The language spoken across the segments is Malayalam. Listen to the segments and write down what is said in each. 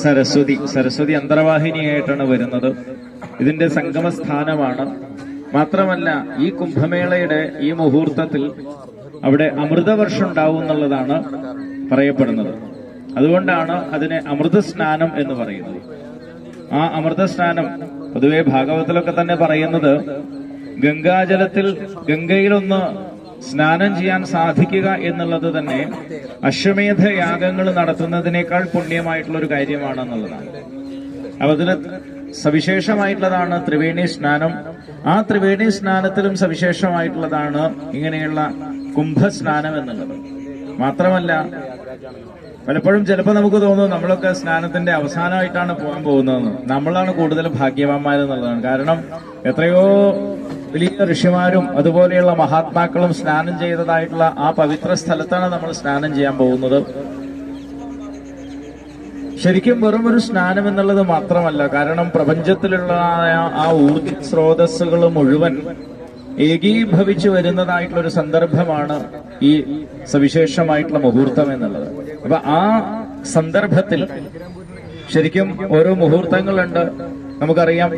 സരസ്വതി സരസ്വതി അന്തർവാഹിനിയായിട്ടാണ് വരുന്നത്. ഇതിന്റെ സംഗമസ്ഥാനമാണ്. മാത്രമല്ല ഈ കുംഭമേളയുടെ ഈ മുഹൂർത്തത്തിൽ അവിടെ അമൃതവർഷം ഉണ്ടാവും എന്നുള്ളതാണ് പറയപ്പെടുന്നത്. അതുകൊണ്ടാണ് അതിനെ അമൃത സ്നാനം എന്ന് പറയുന്നത്. ആ അമൃത സ്നാനം പൊതുവെ ഭാഗവതത്തിലൊക്കെ തന്നെ പറയുന്നത് ഗംഗാജലത്തിൽ ഗംഗയിലൊന്ന് സ്നാനം ചെയ്യാൻ സാധിക്കുക എന്നുള്ളത് തന്നെ അശ്വമേധ യാഗങ്ങൾ നടത്തുന്നതിനേക്കാൾ പുണ്യമായിട്ടുള്ള ഒരു കാര്യമാണെന്നുള്ളതാണ്. അപ്പൊ അതിന് സവിശേഷമായിട്ടുള്ളതാണ് ത്രിവേണി സ്നാനം. ആ ത്രിവേണി സ്നാനത്തിലും സവിശേഷമായിട്ടുള്ളതാണ് ഇങ്ങനെയുള്ള കുംഭസ്നാനം എന്നുള്ളത്. മാത്രമല്ല പലപ്പോഴും ചിലപ്പോൾ നമുക്ക് തോന്നുന്നു നമ്മളൊക്കെ സ്നാനത്തിന്റെ അവസാനമായിട്ടാണ് പോകാൻ പോകുന്നതെന്ന്. നമ്മളാണ് കൂടുതൽ ഭാഗ്യവാന്മാരെന്നുള്ളതാണ്. കാരണം എത്രയോ വലിയ ഋഷിമാരും അതുപോലെയുള്ള മഹാത്മാക്കളും സ്നാനം ചെയ്തതായിട്ടുള്ള ആ പവിത്ര സ്ഥലത്താണ് നമ്മൾ സ്നാനം ചെയ്യാൻ പോകുന്നത്. ശരിക്കും വെറും ഒരു സ്നാനം എന്നുള്ളത് മാത്രമല്ല കാരണം പ്രപഞ്ചത്തിലുള്ള ആ- ഊർജ സ്രോതസ്സുകൾ മുഴുവൻ ഏകീഭവിച്ചു വരുന്നതായിട്ടുള്ള ഒരു സന്ദർഭമാണ് ഈ സവിശേഷമായിട്ടുള്ള മുഹൂർത്തം എന്നുള്ളത്. അപ്പൊ ആ സന്ദർഭത്തിൽ ശരിക്കും ഓരോ മുഹൂർത്തങ്ങളുണ്ട്. നമുക്കറിയാം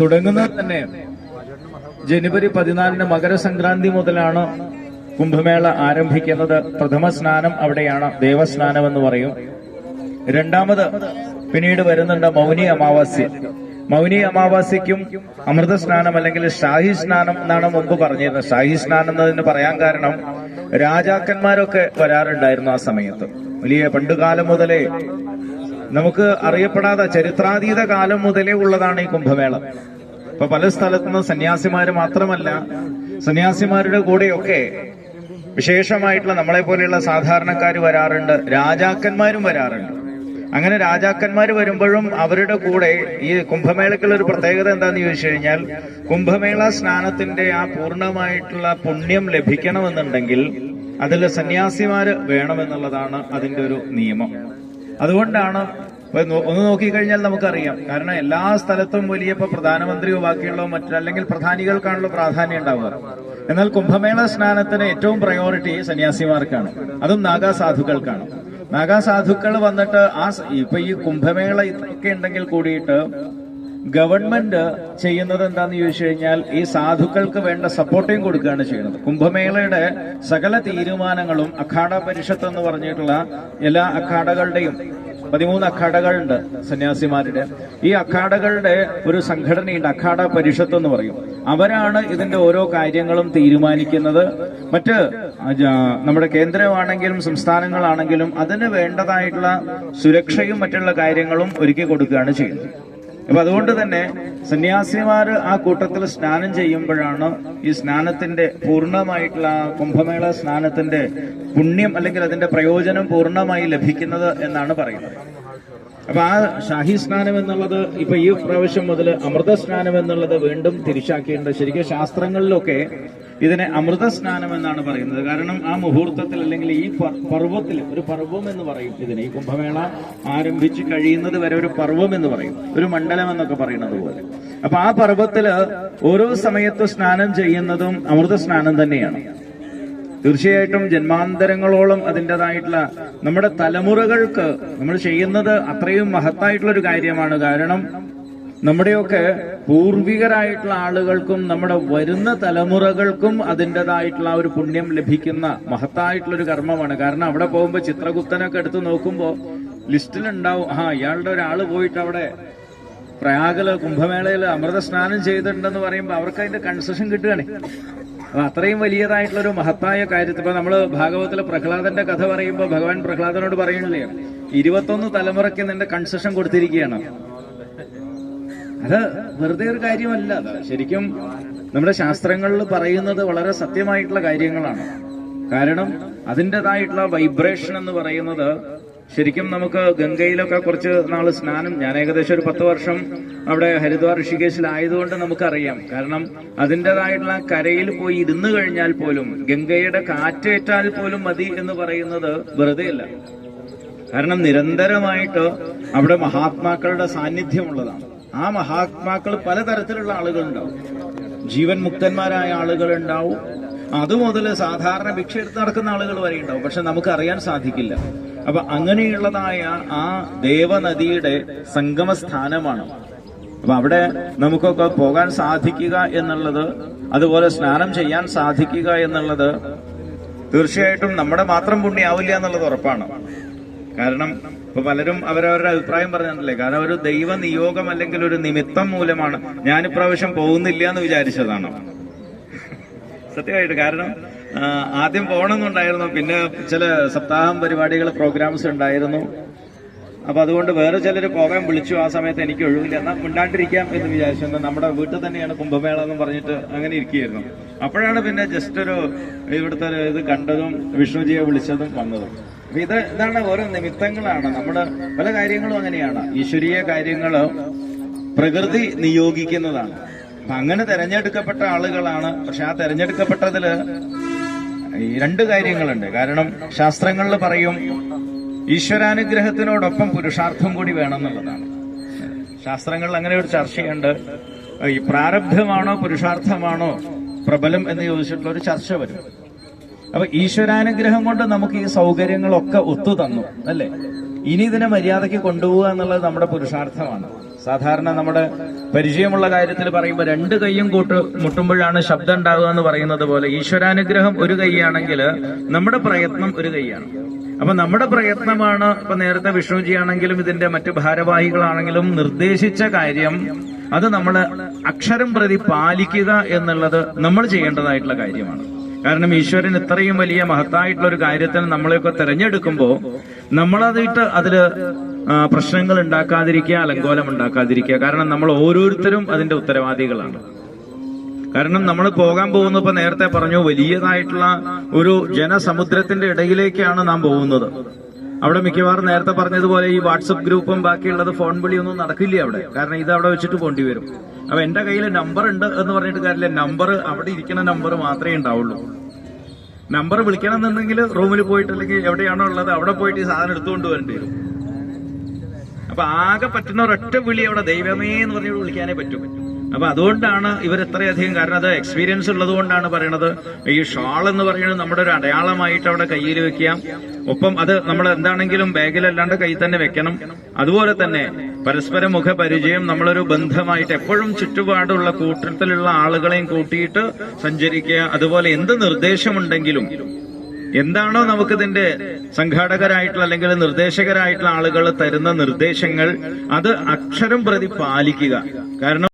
തുടങ്ങുന്നത് തന്നെ. ജനുവരി പതിനാലിന് മകരസംക്രാന്തി മുതലാണ് കുംഭമേള ആരംഭിക്കുന്നത്. പ്രഥമ സ്നാനം അവിടെയാണ് ദേവസ്നാനം എന്ന് പറയും. രണ്ടാമത് പിന്നീട് വരുന്നുണ്ട് മൗനി അമാവാസ്യ മൗനി അമാവാസ്യക്കും അമൃത സ്നാനം അല്ലെങ്കിൽ ഷാഹി സ്നാനം എന്നാണ് മുമ്പ് പറഞ്ഞിരുന്നത്. ഷാഹി സ്നാനം എന്നതിന് പറയാൻ കാരണം രാജാക്കന്മാരൊക്കെ വരാറുണ്ടായിരുന്നു ആ സമയത്ത്. വലിയ പണ്ടുകാലം മുതലേ നമുക്ക് അറിയപ്പെടാതെ ചരിത്രാതീത കാലം മുതലേ ഉള്ളതാണ് ഈ കുംഭമേള. ഇപ്പൊ പല സ്ഥലത്തുനിന്ന് സന്യാസിമാര് മാത്രമല്ല സന്യാസിമാരുടെ കൂടെയൊക്കെ വിശേഷമായിട്ടുള്ള നമ്മളെ പോലെയുള്ള സാധാരണക്കാർ വരാറുണ്ട് രാജാക്കന്മാരും വരാറുണ്ട്. അങ്ങനെ രാജാക്കന്മാർ വരുമ്പോഴും അവരുടെ കൂടെ ഈ കുംഭമേളയ്ക്കുള്ള ഒരു പ്രത്യേകത എന്താന്ന് ചോദിച്ചു കഴിഞ്ഞാൽ കുംഭമേള സ്നാനത്തിന്റെ ആ പൂർണമായിട്ടുള്ള പുണ്യം ലഭിക്കണമെന്നുണ്ടെങ്കിൽ അതിൽ സന്യാസിമാര് വേണമെന്നുള്ളതാണ് അതിന്റെ ഒരു നിയമം. അതുകൊണ്ടാണ് ഒന്ന് നോക്കിക്കഴിഞ്ഞാൽ നമുക്കറിയാം. കാരണം എല്ലാ സ്ഥലത്തും വലിയ ഇപ്പൊ പ്രധാനമന്ത്രിയോ ബാക്കിയുള്ളോ മറ്റല്ലെങ്കിൽ പ്രധാനികൾക്കാണല്ലോ പ്രാധാന്യം ഉണ്ടാവുക. എന്നാൽ കുംഭമേള സ്നാനത്തിന് ഏറ്റവും പ്രയോറിറ്റി സന്യാസിമാർക്കാണ്. അതും നാഗാ സാധുക്കൾക്കാണ് നാഗാ സാധുക്കൾ വന്നിട്ട് ആ ഇപ്പൊ ഈ കുംഭമേള ഇതൊക്കെ ഉണ്ടെങ്കിൽ കൂടിയിട്ട് ഗവൺമെന്റ് ചെയ്യുന്നത് എന്താന്ന് ചോദിച്ചു കഴിഞ്ഞാൽ ഈ സാധുക്കൾക്ക് വേണ്ട സപ്പോർട്ടിങ് കൊടുക്കുകയാണ് ചെയ്യുന്നത്. കുംഭമേളയുടെ സകല തീരുമാനങ്ങളും അഖാഡ പരിഷത്ത് എന്ന് പറഞ്ഞിട്ടുള്ള എല്ലാ അഖാഡകളുടെയും പതിമൂന്ന് അഖാഡകളുണ്ട് സന്യാസിമാരുടെ. ഈ അഖാഡകളുടെ ഒരു സംഘടനയുണ്ട് അഖാഡ പരിഷത്ത് എന്ന് പറയും. അവരാണ് ഇതിന്റെ ഓരോ കാര്യങ്ങളും തീരുമാനിക്കുന്നത്. മറ്റ് നമ്മുടെ കേന്ദ്രമാണെങ്കിലും സംസ്ഥാനങ്ങളാണെങ്കിലും അതിന് വേണ്ടതായിട്ടുള്ള സുരക്ഷയും മറ്റുള്ള കാര്യങ്ങളും ഒരുക്കി കൊടുക്കുകയാണ് ചെയ്യുന്നത്. അപ്പൊ അതുകൊണ്ട് തന്നെ സന്യാസിമാർ ആ കൂട്ടത്തിൽ സ്നാനം ചെയ്യുമ്പോഴാണ് ഈ സ്നാനത്തിന്റെ പൂർണമായിട്ടുള്ള കുംഭമേള സ്നാനത്തിന്റെ പുണ്യം അല്ലെങ്കിൽ അതിന്റെ പ്രയോജനം പൂർണമായി ലഭിക്കുന്നത് എന്നാണ് പറയുന്നത്. അപ്പൊ ആ ഷാഹി സ്നാനം എന്നുള്ളത് ഇപ്പൊ ഈ പ്രാവശ്യം മുതൽ അമൃത സ്നാനം എന്നുള്ളത് വീണ്ടും തിരിച്ചാക്കിയിട്ടുണ്ട്. ശരിക്കും ശാസ്ത്രങ്ങളിലൊക്കെ ഇതിനെ അമൃത സ്നാനം എന്നാണ് പറയുന്നത്. കാരണം ആ മുഹൂർത്തത്തിൽ അല്ലെങ്കിൽ ഈ പർവത്തിൽ ഒരു പർവം എന്ന് പറയും ഇതിനെ. ഈ കുംഭമേള ആരംഭിച്ച് കഴിയുന്നത് വരെ ഒരു പർവം എന്ന് പറയും. ഒരു മണ്ഡലം എന്നൊക്കെ പറയുന്നത് പോലെ. അപ്പൊ ആ പർവത്തിൽ ഓരോ സമയത്ത് സ്നാനം ചെയ്യുന്നതും അമൃത സ്നാനം തന്നെയാണ്. തീർച്ചയായിട്ടും ജന്മാന്തരങ്ങളോളം അതിന്റെതായിട്ടുള്ള നമ്മുടെ തലമുറകൾക്ക് നമ്മൾ ചെയ്യുന്നത് അത്രയും മഹത്തായിട്ടുള്ള ഒരു കാര്യമാണ്. കാരണം നമ്മുടെയൊക്കെ പൂർവികരായിട്ടുള്ള ആളുകൾക്കും നമ്മുടെ വരുന്ന തലമുറകൾക്കും അതിന്റെതായിട്ടുള്ള ഒരു പുണ്യം ലഭിക്കുന്ന മഹത്തായിട്ടുള്ള ഒരു കർമ്മമാണ്. കാരണം അവിടെ പോകുമ്പോൾ ചിത്രഗുപ്തനൊക്കെ എടുത്ത് നോക്കുമ്പോൾ ലിസ്റ്റിലുണ്ടാവും ആ ഇയാളുടെ ഒരാൾ പോയിട്ട് അവിടെ പ്രയാഗിൽ കുംഭമേളയിൽ അമൃത സ്നാനം ചെയ്തിട്ടുണ്ടെന്ന് പറയുമ്പോൾ അവർക്ക് അതിന്റെ കൺസെഷൻ കിട്ടുകയാണ്. അപ്പൊ അത്രയും വലിയതായിട്ടുള്ള ഒരു മഹത്തായ കാര്യത്തിൽ ഇപ്പൊ നമ്മൾ ഭാഗവതത്തിലെ പ്രഹ്ലാദന്റെ കഥ പറയുമ്പോൾ ഭഗവാൻ പ്രഹ്ലാദനോട് പറയുന്നില്ലേ ഇരുപത്തൊന്ന് തലമുറയ്ക്ക് നിന്റെ കൺസെഷൻ കൊടുത്തിരിക്കുകയാണ്. അത് വെറുതെ ഒരു കാര്യമല്ല. അത് ശരിക്കും നമ്മുടെ ശാസ്ത്രങ്ങളിൽ പറയുന്നത് വളരെ സത്യമായിട്ടുള്ള കാര്യങ്ങളാണ്. കാരണം അതിന്റെതായിട്ടുള്ള വൈബ്രേഷൻ എന്ന് പറയുന്നത് ശരിക്കും നമുക്ക് ഗംഗയിലൊക്കെ കുറച്ച് നാൾ സ്നാനം ഞാൻ ഏകദേശം ഒരു പത്ത് വർഷം അവിടെ ഹരിദ്വാർ ഋഷികേശിലായതുകൊണ്ട് നമുക്കറിയാം. കാരണം അതിന്റെതായിട്ടുള്ള കരയിൽ പോയി ഇരുന്ന് കഴിഞ്ഞാൽ പോലും ഗംഗയുടെ കാറ്റേറ്റാൽ പോലും മതി എന്ന് പറയുന്നത് വെറുതെ അല്ല. കാരണം നിരന്തരമായിട്ട് അവിടെ മഹാത്മാക്കളുടെ സാന്നിധ്യമുള്ളതാണ്. ആ മഹാത്മാക്കൾ പലതരത്തിലുള്ള ആളുകളുണ്ടാവും. ജീവൻ മുക്തന്മാരായ ആളുകളുണ്ടാവും. അതുമുതൽ സാധാരണ ഭിക്ഷ എടുത്ത് നടക്കുന്ന ആളുകൾ വരെ ഉണ്ടാവും. പക്ഷെ നമുക്ക് അറിയാൻ സാധിക്കില്ല. അപ്പൊ അങ്ങനെയുള്ളതായ ആ ദേവനദിയുടെ സംഗമ സ്ഥാനമാണ് അപ്പൊ അവിടെ നമുക്കൊക്കെ പോകാൻ സാധിക്കുക എന്നുള്ളത് അതുപോലെ സ്നാനം ചെയ്യാൻ സാധിക്കുക എന്നുള്ളത് തീർച്ചയായിട്ടും നമ്മുടെ മാത്രം പുണ്യാവില്ല എന്നുള്ളത് ഉറപ്പാണ്. കാരണം ഇപ്പൊ പലരും അവരവരുടെ അഭിപ്രായം പറഞ്ഞിട്ടില്ലേ കാരണം ഒരു ദൈവ നിയോഗം അല്ലെങ്കിൽ ഒരു നിമിത്തം മൂലമാണ് ഞാൻ ഇപ്രാവശ്യം പോകുന്നില്ല എന്ന് വിചാരിച്ചതാണ്. സത്യമായിട്ട് കാരണം ആദ്യം പോകണമെന്നുണ്ടായിരുന്നു. പിന്നെ ചില സപ്താഹം പരിപാടികൾ പ്രോഗ്രാംസ് ഉണ്ടായിരുന്നു. അപ്പൊ അതുകൊണ്ട് വേറെ ചിലർ പോകാൻ വിളിച്ചു. ആ സമയത്ത് എനിക്ക് ഒഴിവില്ല. എന്നാൽ മിണ്ടാണ്ടിരിക്കാം എന്ന് വിചാരിച്ചു. എന്താ നമ്മുടെ വീട്ടിൽ തന്നെയാണ് കുംഭമേള എന്ന് പറഞ്ഞിട്ട് അങ്ങനെ ഇരിക്കുകയായിരുന്നു. അപ്പോഴാണ് പിന്നെ ജസ്റ്റ് ഒരു ഇവിടുത്തെ ഇത് കണ്ടതും വിഷ്ണുജിയെ വിളിച്ചതും വന്നതും. ഇത് ഇതാണ് ഓരോ നിമിത്തങ്ങളാണ്. നമ്മുടെ പല കാര്യങ്ങളും അങ്ങനെയാണ്. ഈശ്വരീയ കാര്യങ്ങൾ പ്രകൃതി നിയോഗിക്കുന്നതാണ്. അങ്ങനെ തെരഞ്ഞെടുക്കപ്പെട്ട ആളുകളാണ്. പക്ഷെ ആ തെരഞ്ഞെടുക്കപ്പെട്ടതിൽ രണ്ട് കാര്യങ്ങളുണ്ട്. കാരണം ശാസ്ത്രങ്ങളിൽ പറയും ഈശ്വരാനുഗ്രഹത്തിനോടൊപ്പം പുരുഷാർത്ഥം കൂടി വേണമെന്നുള്ളതാണ്. ശാസ്ത്രങ്ങളിൽ അങ്ങനെ ഒരു ചർച്ചയുണ്ട്. ഈ പ്രാരബ്ധമാണോ പുരുഷാർത്ഥമാണോ പ്രബലം എന്ന് ചോദിച്ചിട്ടുള്ള ഒരു ചർച്ച വരും. അപ്പൊ ഈശ്വരാനുഗ്രഹം കൊണ്ട് നമുക്ക് ഈ സൗകര്യങ്ങളൊക്കെ ഒത്തു തന്നു അല്ലേ? ഇനി ഇതിനെ മര്യാദയ്ക്ക് കൊണ്ടുപോകുക എന്നുള്ളത് നമ്മുടെ പുരുഷാർത്ഥമാണ്. സാധാരണ നമ്മുടെ പരിചയമുള്ള കാര്യത്തിൽ പറയുമ്പോൾ രണ്ട് കൈയും കൂട്ട് മുട്ടുമ്പോഴാണ് ശബ്ദം ഉണ്ടാകുക എന്ന് പറയുന്നത് പോലെ ഈശ്വരാനുഗ്രഹം ഒരു കൈയാണെങ്കിൽ നമ്മുടെ പ്രയത്നം ഒരു കൈയാണ്. അപ്പൊ നമ്മുടെ പ്രയത്നമാണ് ഇപ്പൊ നേരത്തെ വിഷ്ണുജി ആണെങ്കിലും ഇതിന്റെ മറ്റു ഭാരവാഹികളാണെങ്കിലും നിർദ്ദേശിച്ച കാര്യം അത് നമ്മൾ അക്ഷരം പ്രതി പാലിക്കുക എന്നുള്ളത് നമ്മൾ ചെയ്യേണ്ടതായിട്ടുള്ള കാര്യമാണ്. കാരണം ഈശ്വരൻ ഇത്രയും വലിയ മഹത്തായിട്ടുള്ള ഒരു കാര്യത്തിന് നമ്മളെയൊക്കെ തിരഞ്ഞെടുക്കുമ്പോൾ നമ്മളതിട്ട് അതിൽ പ്രശ്നങ്ങൾ ഉണ്ടാക്കാതിരിക്കുക അലങ്കോലം ഉണ്ടാക്കാതിരിക്കുക. കാരണം നമ്മൾ ഓരോരുത്തരും അതിന്റെ ഉത്തരവാദികളാണ്. കാരണം നമ്മൾ പോകാൻ പോകുന്ന ഇപ്പൊ നേരത്തെ പറഞ്ഞു വലിയതായിട്ടുള്ള ഒരു ജനസമുദ്രത്തിന്റെ ഇടയിലേക്കാണ് നാം പോകുന്നത്. അവിടെ മിക്കവാറും നേരത്തെ പറഞ്ഞതുപോലെ ഈ വാട്സപ്പ് ഗ്രൂപ്പും ബാക്കിയുള്ളത് ഫോൺ വിളിയൊന്നും നടക്കില്ല അവിടെ? കാരണം ഇത് അവിടെ വെച്ചിട്ട് പോണ്ടി വരും. അപ്പൊ എന്റെ കയ്യിൽ നമ്പർ ഉണ്ട് എന്ന് പറഞ്ഞിട്ട് കാര്യമില്ല. നമ്പർ അവിടെ ഇരിക്കുന്ന നമ്പർ മാത്രമേ ഉണ്ടാവുള്ളൂ. നമ്പർ വിളിക്കണം എന്നുണ്ടെങ്കിൽ റൂമിൽ പോയിട്ട് അല്ലെങ്കിൽ എവിടെയാണോ ഉള്ളത് അവിടെ പോയിട്ട് ഈ സാധനം എടുത്തുകൊണ്ട് വരേണ്ടി വരും. അപ്പൊ ആകെ പറ്റുന്ന ഒരൊറ്റ വിളി അവിടെ ദൈവമേ എന്ന് പറഞ്ഞ് വിളിക്കാനേ പറ്റും. അപ്പൊ അതുകൊണ്ടാണ് ഇവർ ഇത്രയധികം കാരണം അത് എക്സ്പീരിയൻസ് ഉള്ളത് കൊണ്ടാണ് പറയണത്. ഈ ഷാൾ എന്ന് പറയുന്നത് നമ്മുടെ ഒരു അടയാളമായിട്ട് അവിടെ കയ്യിൽ വെക്കാം ഒപ്പം അത് നമ്മൾ എന്താണെങ്കിലും ബാഗിലല്ലാണ്ട് കയ്യിൽ തന്നെ വെക്കണം. അതുപോലെ തന്നെ പരസ്പര മുഖപരിചയം നമ്മളൊരു ബന്ധമായിട്ട് എപ്പോഴും ചുറ്റുപാടുള്ള കൂട്ടത്തിലുള്ള ആളുകളെയും കൂട്ടിയിട്ട് സഞ്ചരിക്കുക അതുപോലെ എന്ത് നിർദ്ദേശമുണ്ടെങ്കിലും എന്താണോ നമുക്ക് നമുക്കിതിന്റെ സംഘാടകരായിട്ടുള്ള അല്ലെങ്കിൽ നിർദ്ദേശകരായിട്ടുള്ള ആളുകൾ തരുന്ന നിർദ്ദേശങ്ങൾ അത് അക്ഷരം പ്രതി പാലിക്കുക. കാരണം